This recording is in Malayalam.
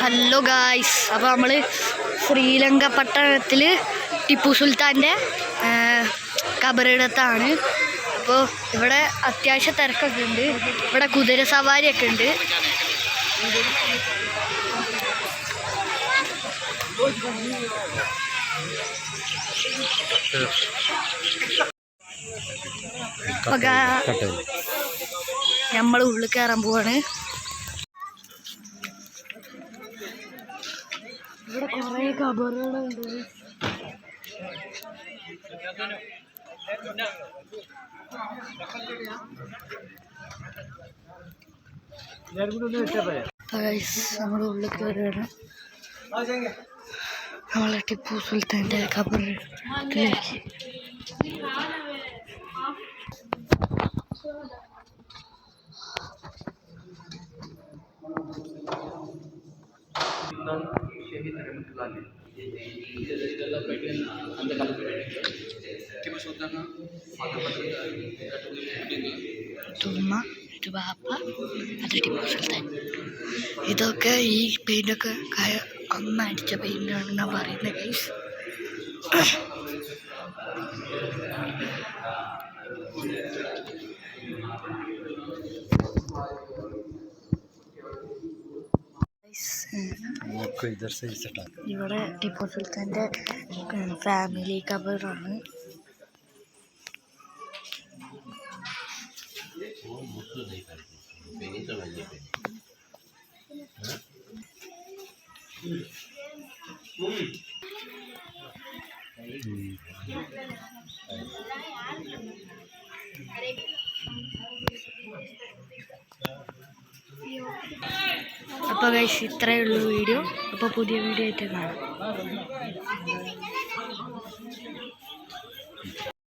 ഹലോ ഗായ്സ് അപ്പോൾ നമ്മൾ ശ്രീലങ്ക പട്ടണത്തിൽ ടിപ്പു സുൽത്താന്റെ കബറിടത്താണ് അപ്പോൾ ഇവിടെ അത്യാവശ്യം തിരക്കൊക്കെ ഉണ്ട്. ഇവിടെ കുതിര സവാരിയൊക്കെ ഉണ്ട്. നമ്മൾ ഉള്ളിൽ കയറാൻ പോവാണ്. ഇവിടെ കുറേ കബറുകളുണ്ട്. നമ്മുടെ ഉള്ളിൽ കയറുകയാണ് നമ്മളെ ടിപ്പു സുൽത്താന്റെ കബറിലേക്ക് തുമ്മ ഇത് ബാപ്പ അത് ടിപ്പു സുൽത്താൻ ഇതൊക്കെ ഈ പെയിൻ്റൊക്കെ കായ അമ്മ അടിച്ച പെയിൻ്റാണെന്നാണ് പറയുന്നത് ഗൈസ് इधर से इसे टाक ഇവിടെ ടിപ്പു സുൽത്താന്റെ ഫാമിലി കബറാണ് അപ്പോൾ ഗൈസ് ഇത്രയേ ഉള്ളൂ വീഡിയോ അപ്പോൾ പുതിയ വീഡിയോ ആയിട്ട് കാണാം.